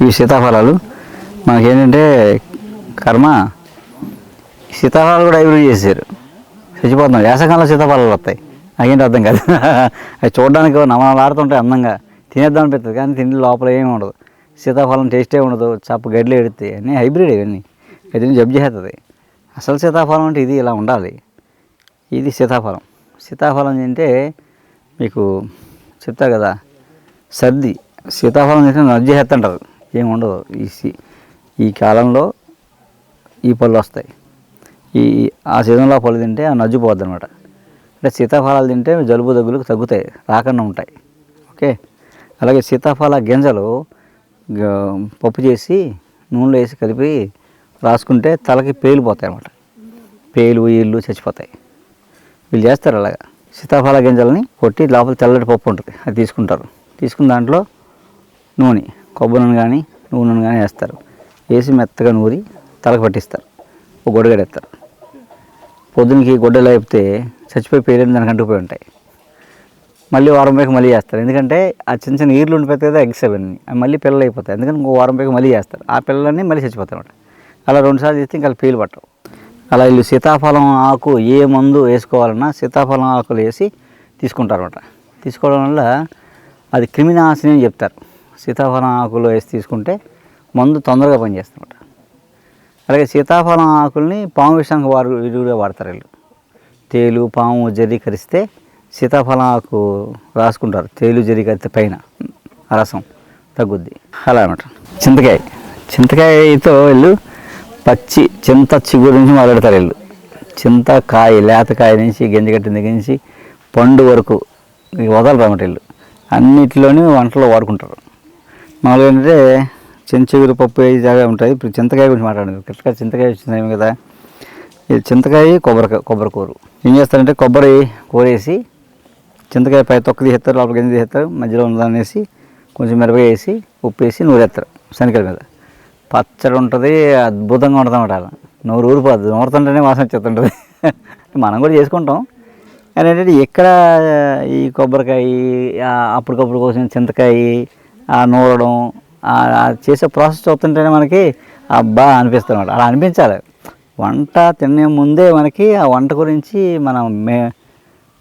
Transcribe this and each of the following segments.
ఇవి సీతాఫలాలు మనకేంటంటే కర్మ సీతాఫలాలు కూడా హైబ్రిడ్ చేశారు. చచ్చిపోతున్నాం. వేసకాలంలో సీతాఫలాలు వస్తాయి. నాకేంటి అర్థం కాదు. అవి చూడడానికి నమలాడుతుంటాయి అందంగా. తినేద్దాం అనిపిస్తుంది కానీ తిండి లోపల ఏమి ఉండదు. సీతాఫలం టేస్టే ఉండదు. చప్ప గడ్డలు ఎడితే అన్నీ హైబ్రిడ్ ఇవన్నీ. గడ్డిని జబ్బు చేస్తుంది అసలు సీతాఫలం అంటే ఇది ఇలా ఉండాలి. ఇది సీతాఫలం. సీతాఫలం తింటే మీకు చెప్తా కదా సర్ది. సీతాఫలం తింటే నజ్జు చేస్తుంటారు ఏమి ఉండదు ఈ సీ- ఈ కాలంలో ఈ పళ్ళు వస్తాయి. ఈ ఆ సీజన్లో పళ్ళు తింటే ఆ నజ్జు పోద్ది అనమాట అంటే సీతాఫలాలు తింటే జలుబు దగ్గులకు తగ్గుతాయి రాకుండా ఉంటాయి. ఓకే? అలాగే సీతాఫల గింజలు పప్పు చేసి నూనెలో వేసి కలిపి రాసుకుంటే తలకి పేలిపోతాయి అనమాట పేలు ఈళ్ళు చచ్చిపోతాయి. వీళ్ళు చేస్తారు అలాగా. సీతాఫల గింజలని కొట్టి లోపల తెల్లటి పప్పు ఉంటుంది అది తీసుకుంటారు. తీసుకున్న దాంట్లో నూనె. కొబ్బరి నూనె కానీ నూనెను కానీ వేస్తారు. వేసి మెత్తగా నూరి తలకు పట్టిస్తారు. ఒక గొడగడేస్తారు పొద్దునకి గొడ్డలు లేపితే చచ్చిపోయి పేరెంట్ దానికి అంటుకుపోయి ఉంటాయి. మళ్ళీ వారం పైకి మళ్ళీ చేస్తారు. ఎందుకంటే ఆ చిన్న చిన్న ఈర్లు ఉండిపోతాయి కదా ఎగ్స్ అవన్నీ. అవి మళ్ళీ పిల్లలు అయిపోతాయి. ఎందుకంటే ఇంకో వారం పైకి మళ్ళీ చేస్తారు. ఆ పిల్లలన్నీ మళ్ళీ చచ్చిపోతాయి అన్నమాట. అలా రెండుసార్లు చేస్తే ఇంకా పీలు పట్టవు. అలా వీళ్ళు సీతాఫలం ఆకు ఏ మందు వేసుకోవాలన్నా సీతాఫలం ఆకులు వేసి తీసుకుంటారు అనమాట తీసుకోవడం వల్ల అది క్రిమినాశిని అని చెప్తారు. సీతాఫలం ఆకులు వేసి తీసుకుంటే మందు తొందరగా పనిచేస్తుందన్నమాట. అలాగే సీతాఫలం ఆకుల్ని పాము విషయానికి వారు విడిగా వాడతారు వీళ్ళు. తేలు పాము జర్రి కరిస్తే సీతాఫలం ఆకు రాసుకుంటారు. తేలు జర్రి కరిస్తే పైన రసం తగ్గుద్ది. అలా అనమాట చింతకాయ. చింతకాయతో వీళ్ళు పచ్చి చింత చిగురు నుంచి మొదలెడతారు వీళ్ళు. చింతకాయ లేతకాయ నుంచి గింజ కట్టిన దగ్గర నుంచి పండు వరకు వదలరు అన్నమాట వీళ్ళు. అన్నిటిలోని వంటలో వాడుకుంటారు. మామూలుగా ఏంటంటే చెంచుగురు పప్పు వేసి జాగా ఉంటాయి ఇప్పుడు చింతకాయ గురించి మాట్లాడింది కరెక్ట్గా చింతకాయ వచ్చింది కదా. ఇది చింతకాయ కొబ్బరికాయ కొబ్బరి కూర. ఏం చేస్తారంటే కొబ్బరి కూరేసి చింతకాయ పై తొక్క తీసేస్తారు లోపల గింజ తీసేస్తారు మధ్యలో ఉన్నదాన్ని వేసి కొంచెం మిరపకాయ వేసి ఉప్పు వేసి నూరేస్తారు శనగల మీద. పచ్చడి ఉంటుంది అద్భుతంగా ఉంటుంది అన్నమాట అలా. నూరు ఊరిపోద్ది. నూరుతుంటేనే వాసన వచ్చేస్తుంటుంది. మనం కూడా చేసుకుంటాం. కానీ ఏంటంటే ఇక్కడ ఈ కొబ్బరికాయ అప్పటికప్పుడు కోసం చింతకాయ నూరడం ఆ ఆ చేసే ప్రాసెస్ చూస్తుంటేనే మనకి అబ్బా అనిపిస్తుంది అనమాట అలా అనిపించాలి. వంట తినే ముందే మనకి ఆ వంట గురించి మన మే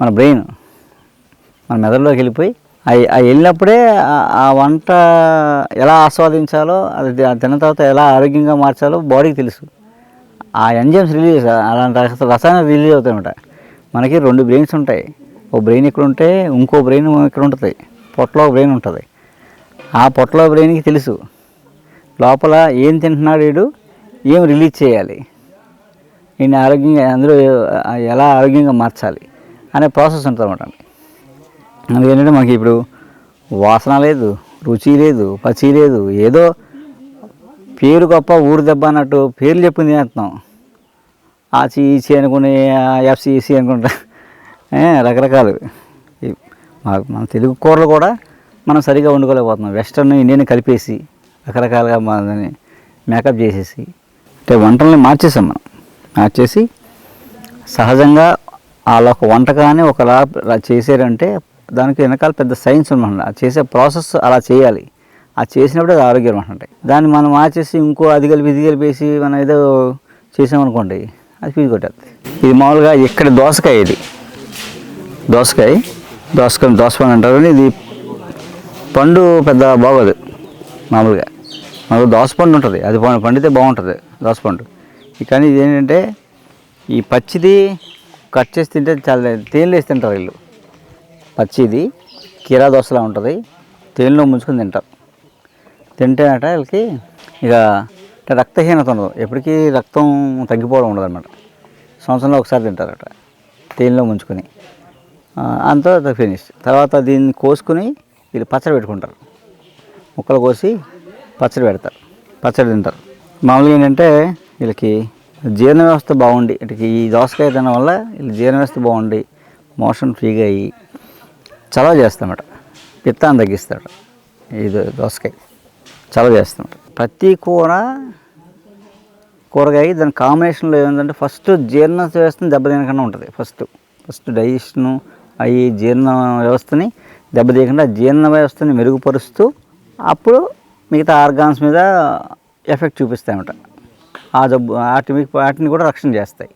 మన బ్రెయిన్ మన మెదడులోకి వెళ్ళిపోయి అవి అవి వెళ్ళినప్పుడే ఆ- వంట ఎలా ఆస్వాదించాలో అది తిన్న తర్వాత ఎలా ఆరోగ్యంగా మార్చాలో బాడీకి తెలుసు. ఆ ఎంజైమ్స్ రిలీజ్ అలాంటి రస- రసాయనాలు రిలీజ్ అవుతాయన్నమాట మనకి రెండు బ్రెయిన్స్ ఉంటాయి. ఓ బ్రెయిన్ ఇక్కడ ఉంటే ఇంకో బ్రెయిన్ ఇక్కడ ఉంటుంది. పొట్టలో ఒక బ్రెయిన్ ఉంటుంది. ఆ పొట్టలో బ్రెయిన్కి తెలుసు. లోపల ఏం తింటున్నాడు వీడు? ఏం రిలీజ్ చేయాలి? ఈయన ఆరోగ్యంగా అందరూ ఎలా ఆరోగ్యంగా మార్చాలి? అనే ప్రాసెస్ ఉంటుంది అనమాట అందుకేంటంటే మనకి ఇప్పుడు వాసన లేదు రుచి లేదు పచి లేదు ఏదో పేరు గొప్ప ఊరు దెబ్బ అన్నట్టు పేర్లు చెప్పింది తినేస్తున్నాం. ఆచి ఈచి అనుకుని ఎఫ్సిఈసి అనుకుంటా. రకరకాలు. మాకు మన తెలుగు కూరలు కూడా మనం సరిగా వండుకోలేకపోతున్నాం. వెస్టర్న్ ఇండియన్ కలిపేసి రకరకాలుగా మనని మేకప్ చేసేసి అంటే వంటల్ని మార్చేసాం మనం. మార్చేసి సహజంగా వాళ్ళ ఒక వంటకాన్ని ఒకలా చేసారంటే దానికి వెనకాల పెద్ద సైన్స్ అనమాట చేసే ప్రాసెస్ అలా చేయాలి. ఆ చేసినప్పుడు అది ఆరోగ్యం అంటే దాన్ని మనం మార్చేసి ఇంకో అది కలిపి ఇది కలిపేసి మనం ఏదో చేసామనుకోండి అది పీజు కొట్టేస్తుంది. ఇది మామూలుగా ఇక్కడ దోసకాయ ఇది. దోసకాయ దోసకాయ దోసపండు అంటారు ఇది పండు పెద్ద బాగోదు మామూలుగా. మనకు దోసపండు ఉంటుంది అది పండితే బాగుంటుంది దోసపండు కానీ ఇది ఏంటంటే ఈ పచ్చిది కట్ చేసి తింటే చాలా తేనెలు వేసి తింటారు వీళ్ళు. పచ్చిది కీరా దోశలా ఉంటుంది తేనెలో ముంచుకొని తింటారు. తింటేనట వీళ్ళకి ఇక రక్తహీనత ఉండదు. ఎప్పటికీ రక్తం తగ్గిపోవడం ఉండదు అనమాట సంవత్సరంలో ఒకసారి తింటారట తేనెలో ముంచుకొని. అంత అంతా ఫినిష్. తర్వాత దీన్ని కోసుకుని వీళ్ళు పచ్చడి పెట్టుకుంటారు. ముక్కలు కోసి పచ్చడి పెడతారు. పచ్చడి తింటారు. మామూలుగా ఏంటంటే వీళ్ళకి జీర్ణ వ్యవస్థ బాగుండి వీటికి ఈ దోసకాయ తినడం వల్ల వీళ్ళు జీర్ణ వ్యవస్థ బాగుండి మోషన్ ఫ్రీగా అయ్యి చలవ చేస్తామట. పిత్తాన్ని తగ్గిస్తాడు ఇది దోసకాయ. చలవ చేస్తామట. ప్రతి కూర కూరగాయ దాని కాంబినేషన్లో ఏంటంటే ఫస్ట్ జీర్ణ వ్యవస్థని దెబ్బతినకుండా ఉంటుంది. ఫస్ట్ ఫస్ట్ డైజెషను అవి జీర్ణ వ్యవస్థని దెబ్బతీయకుండా జీర్ణ వ్యవస్థని మెరుగుపరుస్తూ అప్పుడు మిగతా ఆర్గాన్స్ మీద ఎఫెక్ట్ చూపిస్తాయన్నమాట. ఆ జబ్బు వాటి వాటిని కూడా రక్షణ చేస్తాయి.